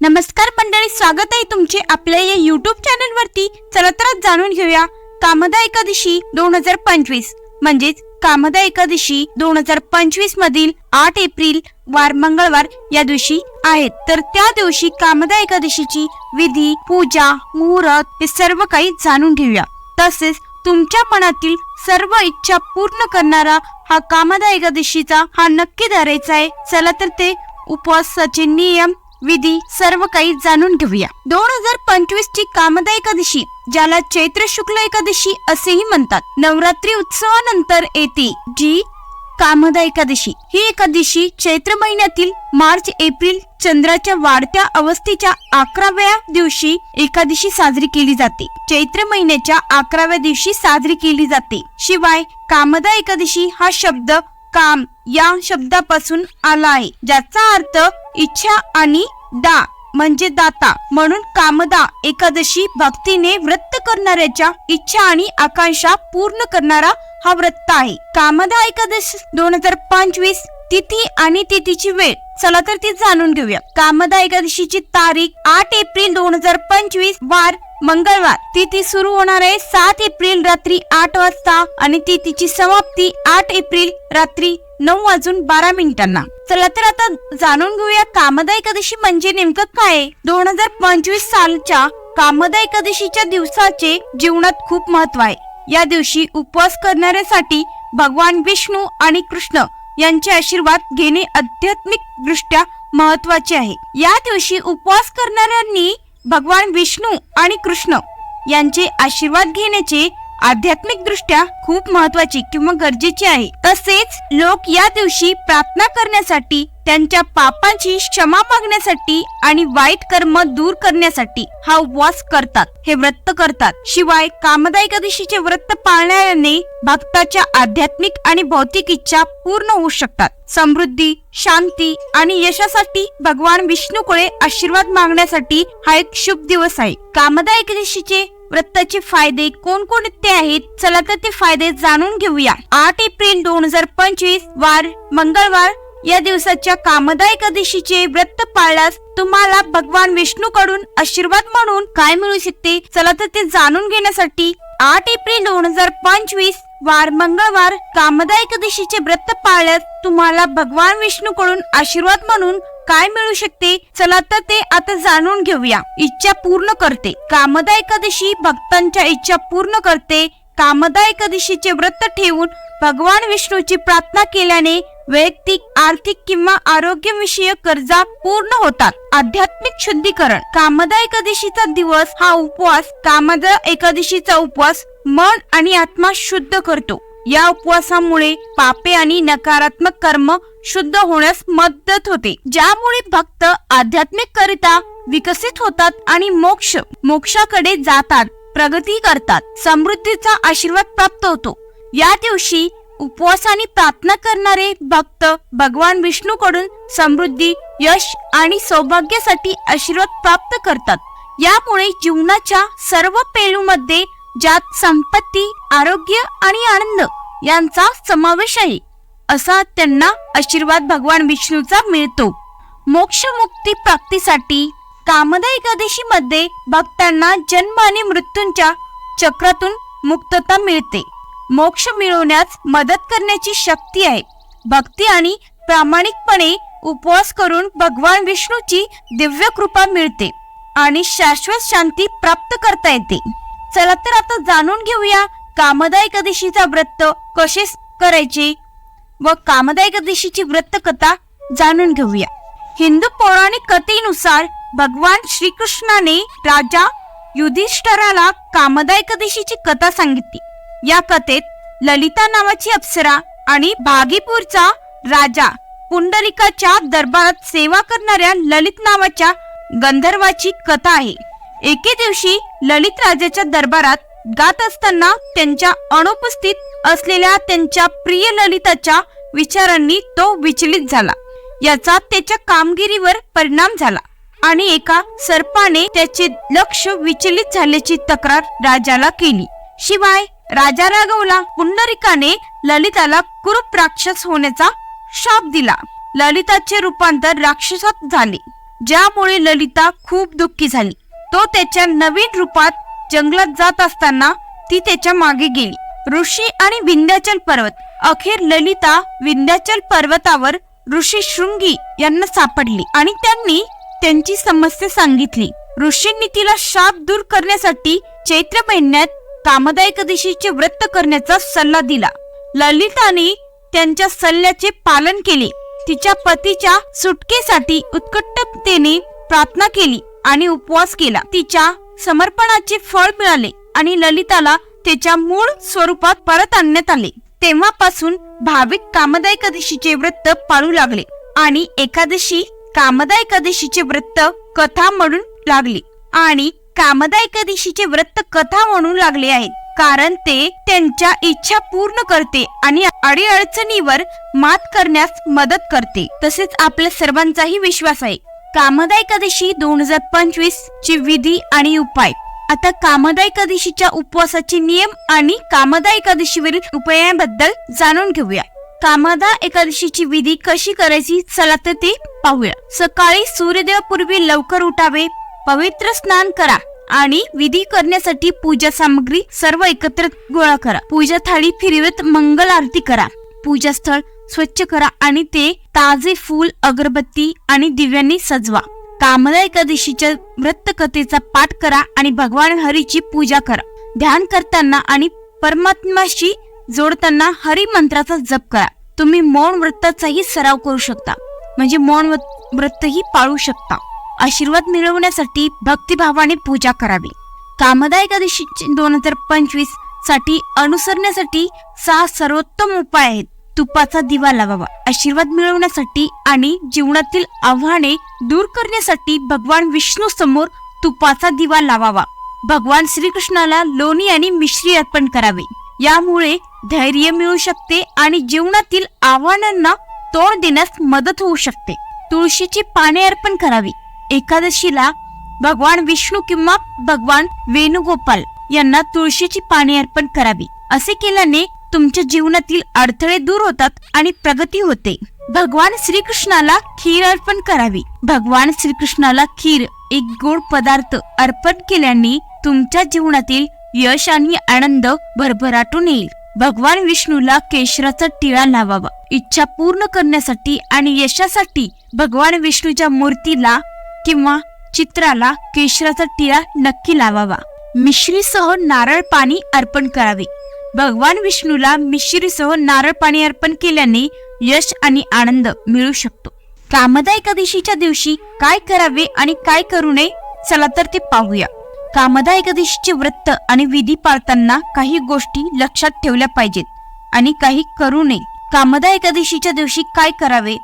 नमस्कार मंडळी स्वागत आहे तुमचे आपल्या या युट्यूब चॅनल वरती. चला तर जाणून घेऊया कामदा एकादशी दोन हजार पंचवीस. म्हणजेच कामदा एकादशी दोन हजार पंचवीस मधील आठ एप्रिल वार मंगळवार या दिवशी आहेत. तर त्या दिवशी कामदा एकादशीची विधी पूजा मुहूर्त हे सर्व काही जाणून घेऊया. तसेच तुमच्या मनातील सर्व इच्छा पूर्ण करणारा हा कामदा एकादशीचा हा नक्की धरायचा आहे. चला तर ते उपवासाचे नियम विधी सर्व काही जाणून घेऊया. दोन हजार पंचवीस ची कामदा एकादशी ज्याला चैत्र शुक्ल एकादशी असेही म्हणतात. नवरात्री उत्सवानंतर येते जी कामदा एकादशी. ही एकादशी चैत्र महिन्यातील मार्च एप्रिल चंद्राच्या वाढत्या अवस्थेच्या अकराव्या दिवशी एकादशी साजरी केली जाते. चैत्र महिन्याच्या अकराव्या दिवशी साजरी केली जाते. शिवाय कामदा एकादशी हा शब्द काम या शब्दापासून आला आहे ज्याचा अर्थ इच्छा आणि दा म्हणजे दाता म्हणून कामदा एकादशी भक्तीने व्रत करणाऱ्याच्या इच्छा आणि आकांक्षा पूर्ण करणारा हा व्रत आहे. कामदा एकादशी दोन हजार पंचवीस तिथी आणि तिथीची वेळ. चला तर ती जाणून घेऊया. कामदा एकादशीची तारीख आठ एप्रिल दोन हजार पंचवीस वार मंगळवार. तिथी सुरू होणार आहे सात एप्रिल रात्री आठ वाजता आणि तिथीची समाप्ती आठ एप्रिल रात्री नऊ वाजून बारा मिनिटांना. चला तर आता जाणून घेऊया कामदा एकादशी म्हणजे नेमकं काय? दोन हजार पंचवीस सालच्या कामदा एकादशीच्या दिवसाचे जीवनात खूप महत्त्व आहे. या दिवशी उपवास करणाऱ्यासाठी भगवान विष्णू आणि कृष्ण यांचे आशीर्वाद घेणे आध्यात्मिक दृष्ट्या महत्त्वाचे आहे. या दिवशी उपवास करणाऱ्यांनी भगवान विष्णू आणि कृष्ण यांचे आशीर्वाद घेण्याचे आध्यात्मिक दृष्ट्या खूप महत्वाची किंवा गरजेची आहे. तसेच लोक या दिवशी प्रार्थना करण्यासाठी त्यांच्या पापांची क्षमा मागण्यासाठी आणि वाईट कर्म दूर करण्यासाठी हा उपवास करतात. हे व्रत करतात. शिवाय कामदा एकादशीचे व्रत पाळणाऱ्याने भक्ताच्या आध्यात्मिक आणि भौतिक इच्छा पूर्ण होऊ शकतात. समृद्धी शांती आणि यशासाठी भगवान विष्णूकडे आशीर्वाद मागण्यासाठी हा एक शुभ दिवस आहे. कामदा एकादशीचे व्रताचे फायदे कोणकोणते आहेत? चला तर ते फायदे जाणून घेऊया. आठ एप्रिल दोन हजार पंचवीस वार मंगळवार. या दिवसाच्या कामदा एकादशीचे व्रत पाळल्यास तुम्हाला भगवान विष्णू कडून आशीर्वाद म्हणून काय मिळू शकते? चला तर ते जाणून घेण्यासाठी आठ एप्रिल दोन हजार पंचवीस वार मंगळवार कामदा एकादशीचे व्रत पाळल्यास तुम्हाला भगवान विष्णू कडून आशीर्वाद म्हणून काय मिळू शकते? चला तर ते आता जाणून घेऊया. इच्छा पूर्ण करते. कामदा एकादशी भक्तांच्या इच्छा पूर्ण करते. कामदा एकादशीचे व्रत ठेवून भगवान विष्णूची प्रार्थना केल्याने वैयक्तिक आर्थिक किंवा आरोग्य विषयक गरजा पूर्ण होतात. आध्यात्मिक शुद्धीकरण. कामदा एकादशीचा दिवस हा उपवास कामदा एकादशीचा उपवास मन आणि आत्मा शुद्ध करतो. या उपवासामुळे पापे आणि नकारात्मक कर्म शुद्ध होण्यास मदत होते. ज्यामुळे भक्त आध्यात्मिक करिता विकसित होतात आणि मोक्ष मोक्षाकडे जातात प्रगती करतात समृद्धीचा आशीर्वाद प्राप्त होतो. या दिवशी उपवासाने प्रार्थना करणारे भक्त भगवान विष्णूकडून समृद्धी यश आणि सौभाग्यासाठी आशीर्वाद प्राप्त करतात. यामुळे जीवनाच्या सर्व पैलूमध्ये ज्यात संपत्ती आरोग्य आणि आनंद यांचा समावेश आहे. असा त्यांना आशीर्वाद भगवान विष्णूचा मिळतो. मोक्ष मुक्ती प्राप्तीसाठी कामदा एकादशी मध्ये भक्तांना जन्म आणि मृत्यूंच्या चक्रातून मुक्तता मिळते. मोक्ष मिळवण्यास मदत करण्याची शक्ती आहे. भक्ती आणि प्रामाणिकपणे उपवास करून भगवान विष्णूची दिव्य कृपा मिळते आणि शाश्वत शांती प्राप्त करता येते. चला तर आता जाणून घेऊया कामदा एकादशीचा व्रत कसे करायचे? व कामदायक एकादशीची व्रत कथा जाणून घेऊया. हिंदू पौराणिक कथेनुसार भगवान श्रीकृष्णाने राजा युधिष्ठराला कामदायक दिशीची कथा सांगितली. या कथेत ललिता नावाची अप्सरा आणि भागीपूरचा राजा पुंडलिकाच्या दरबारात सेवा करणाऱ्या ललित नावाच्या गंधर्वाची कथा आहे. एके दिवशी ललित राजाच्या दरबारात गात असताना त्यांच्या अनुपस्थित असलेल्या त्यांच्या प्रिय ललिताच्या विचारांनी तो विचलित झाला. याचा त्याच्या कामगिरीवर परिणाम झाला आणि एका सर्पाने त्याचे लक्ष विचलित झाल्याची तक्रार राजाला केली. शिवाय राजा रागवला. पुंडरिकाने ललिताला कुरूप राक्षस होण्याचा शाप दिला. ललिताचे रूपांतर राक्षसात झाले ज्यामुळे ललिता खूप दुःखी झाली. तो त्याच्या नवीन रूपात जंगलात जात असताना ती त्याच्यामागे गेली. ऋषी आणि विंध्याचल पर्वत अखेर ललिता विंध्याचल पर्वतावर ऋषी शृंगी यांना सापडली आणि त्यांनी त्यांची समस्या सांगितली. ऋषींनी तिला शाप दूर करण्यासाठी चैत्र महिन्यात कामदायक एकादशीचे व्रत करण्याचा सल्ला दिला. ललिताने त्यांच्या सल्ल्याचे पालन केले. तिच्या पतीच्या सुटकेसाठी उत्कटतेने प्रार्थना केली आणि उपवास केला. तिच्या समर्पणाचे फळ मिळाले आणि ललिताला त्याच्या मूळ स्वरूपात परत आणण्यात आले. तेव्हापासून भाविक कामदा एकादशीचे व्रत पाळू लागले आणि एकादशी कामदा एकादशीचे व्रत कथा म्हणून लागली. आणि कामदा एकादशीचे व्रत कथा म्हणू लागले आहेत कारण ते त्यांच्या इच्छा पूर्ण करते आणि अडीअडचणीवर मात करण्यास मदत करते. तसेच आपल्या सर्वांचाही विश्वास आहे. कामदा एकादशी दोन हजार पंचवीस ची विधी आणि उपाय. आता कामदा एकादशीच्या उपवासाचे नियम आणि कामदा एकादशीवरील उपायांबद्दल जाणून घेऊया. कामदा एकादशीची विधी कशी करायची चला तर ते पाहूया. सकाळी सूर्योदयापूर्वी लवकर उठावे पवित्र स्नान करा आणि विधी करण्यासाठी पूजा सामग्री सर्व एकत्र गोळा करा. पूजा थाळी फिरवत मंगल आरती करा. पूजा स्थळ स्वच्छ करा आणि ते ताजे फूल अगरबत्ती आणि दिव्यांनी सजवा. कामदा एकादशीच्या व्रतकथेचा पाठ करा आणि भगवान हरीची पूजा करा. ध्यान करताना आणि परमात्माशी जोडताना हरी मंत्राचा जप करा. तुम्ही मौन व्रताचाही सराव करू शकता. म्हणजे मौन व्रतही पाळू शकता. आशीर्वाद मिळवण्यासाठी भक्तिभावाने पूजा करावी. कामदा एकादशी दोन हजार पंचवीससाठी अनुसरण्यासाठी सहा सर्वोत्तम उपाय आहेत. तुपाचा दिवा लावावा. आशीर्वाद मिळवण्यासाठी आणि जीवनातील आव्हाने दूर करण्यासाठी भगवान विष्णू समोर तुपाचा दिवा लावावा. भगवान श्रीकृष्णाला लोणी आणि मिश्री अर्पण करावे. यामुळे धैर्य मिळू शकते आणि जीवनातील आव्हानांना तोंड देण्यास मदत होऊ शकते. तुळशीची पाने अर्पण करावी. एकादशीला भगवान विष्णू किंवा भगवान वेणुगोपाल यांना तुळशीची पाने अर्पण करावी. असे केल्याने तुमच्या जीवनातील अडथळे दूर होतात आणि प्रगती होते. भगवान श्रीकृष्णाला खीर अर्पण करावी. भगवान श्रीकृष्णाला खीर एक गोड पदार्थ अर्पण केल्याने तुमच्या जीवनातील यश आणि आनंद भरभराटून येईल. भगवान विष्णूला केशराचा टिळा लावावा. इच्छा पूर्ण करण्यासाठी आणि यशासाठी भगवान विष्णूच्या मूर्तीला किंवा चित्राला केशराचा टिळा नक्की लावावा. मिश्रीसह नारळ पाणी अर्पण करावे. भगवान विष्णूला मिश्रीसह नारळ पाणी अर्पण केल्याने यश आणि आनंद मिळू शकतो. कामदा एकादशीच्या दिवशी काय करावे आणि काय करू नये चला तर ते पाहूया. कामदा एकादशीचे व्रत आणि विधी पाळताना काही गोष्टी लक्षात ठेवल्या पाहिजेत आणि काही करू नये. कामदा एकादशीच्या दिवशी काय करावे?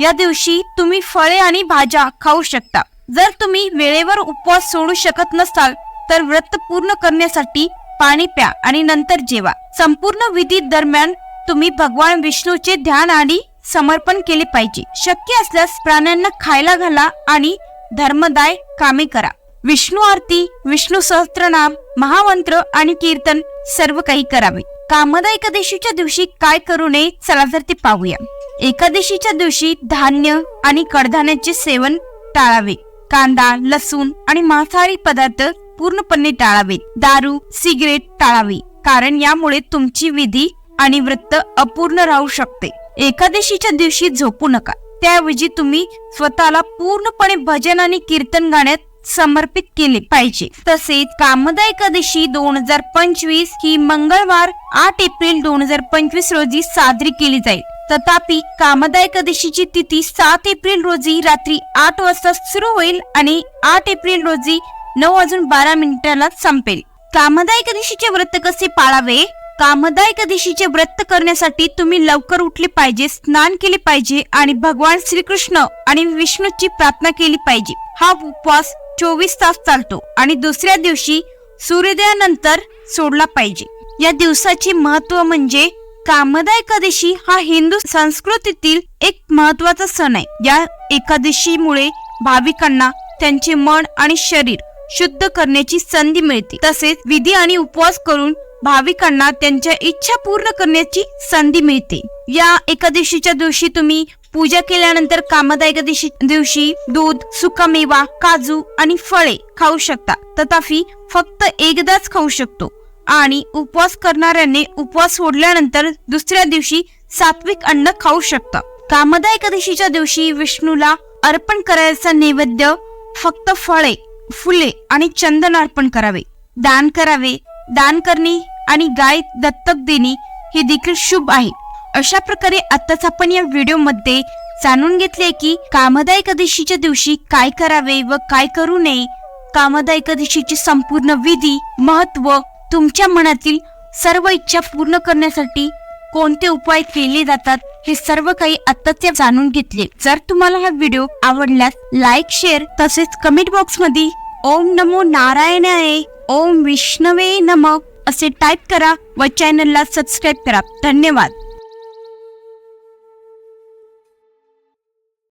या दिवशी तुम्ही फळे आणि भाज्या खाऊ शकता. जर तुम्ही वेळेवर उपवास सोडू शकत नसाल तर व्रत पूर्ण करण्यासाठी पाणी प्या आणि नंतर जेवा. संपूर्ण विधी दरम्यान तुम्ही भगवान विष्णूचे ध्यान आणि समर्पण केले पाहिजे. शक्य असल्यास प्राण्यांना खायला घाला आणि धर्मदाय कामे करा. विष्णू आरती विष्णू सहस्त्रनाम महामंत्र आणि कीर्तन सर्व काही करावे. कामदा एकादशीच्या दिवशी काय करू नये चला तर ते पाहूया. एकादशीच्या दिवशी धान्य आणि कडधान्याचे सेवन टाळावे. कांदा लसूण आणि मांसाहारी पदार्थ पूर्णपणे टाळावेत दारू सिगरेट टाळावी. कारण यामुळे तुमची विधी आणि व्रत अपूर्ण राहू शकते. एकादशीच्या दिवशी झोपू नका. त्याऐवजी तुम्ही स्वतःला पूर्णपणे भजन आणि कीर्तन गाण्यात समर्पित केले पाहिजे. तसेच कामदा एकादशी दोन हजार पंचवीस ही मंगळवार आठ एप्रिल दोन हजार पंचवीस रोजी साजरी केली जाईल. तथापि कामदा एकादशीची तिथी सात एप्रिल रोजी रात्री आठ वाजता सुरू होईल आणि आठ एप्रिल रोजी नऊ वाजून बारा मिनिटाला संपेल. कामदा एकादशीचे व्रत कसे पाळावे? कामदा एकादशीचे व्रत करण्यासाठी तुम्ही लवकर उठले पाहिजे स्नान केले पाहिजे आणि भगवान श्रीकृष्ण आणि विष्णूची प्रार्थना केली पाहिजे. हा उपवास चोवीस तास चालतो आणि दुसऱ्या दिवशी सूर्योदयानंतर सोडला पाहिजे. या दिवसाचे महत्त्व म्हणजे कामदा एकादशी हा हिंदू संस्कृतीतील एक महत्त्वाचा सण आहे. या एकादशीमुळे भाविकांना त्यांचे मन आणि शरीर शुद्ध करण्याची संधी मिळते. तसेच विधी आणि उपवास करून भाविकांना त्यांच्या इच्छा पूर्ण करण्याची संधी मिळते. या एकादशीच्या दिवशी तुम्ही पूजा केल्यानंतर कामदा एकादशी दिवशी दूध सुकामेवा काजू आणि फळे खाऊ शकता. तथापि फक्त एकदाच खाऊ शकतो. आणि उपवास करणाऱ्याने उपवास सोडल्यानंतर दुसऱ्या दिवशी सात्विक अन्न खाऊ शकता. कामदा एकादशीच्या दिवशी विष्णूला अर्पण करायचा नैवेद्य फक्त फळे फुले आणि चंदन अर्पण करावे. दान करावे दान करणे आणि गाय दत्तक देणे हे देखील शुभ आहे. अशा प्रकारे आताच आपण या व्हिडिओमध्ये जाणून घेतले की कामदा एकादशीच्या दिवशी काय करावे व काय करू नये कामदा एकादशीची संपूर्ण विधी महत्त्व तुमच्या मनातील सर्व इच्छा पूर्ण करण्यासाठी कोणते उपाय केले जातात हे सर्व काही आत्ताच जाणून घेतले. जर तुम्हाला हा व्हिडिओ आवडल्यास लाईक शेअर तसेच कमेंट बॉक्समध्ये ओम नमो नारायणाय ओम विष्णवे नम असे टाईप करा व चॅनलला सबस्क्राईब करा. धन्यवाद.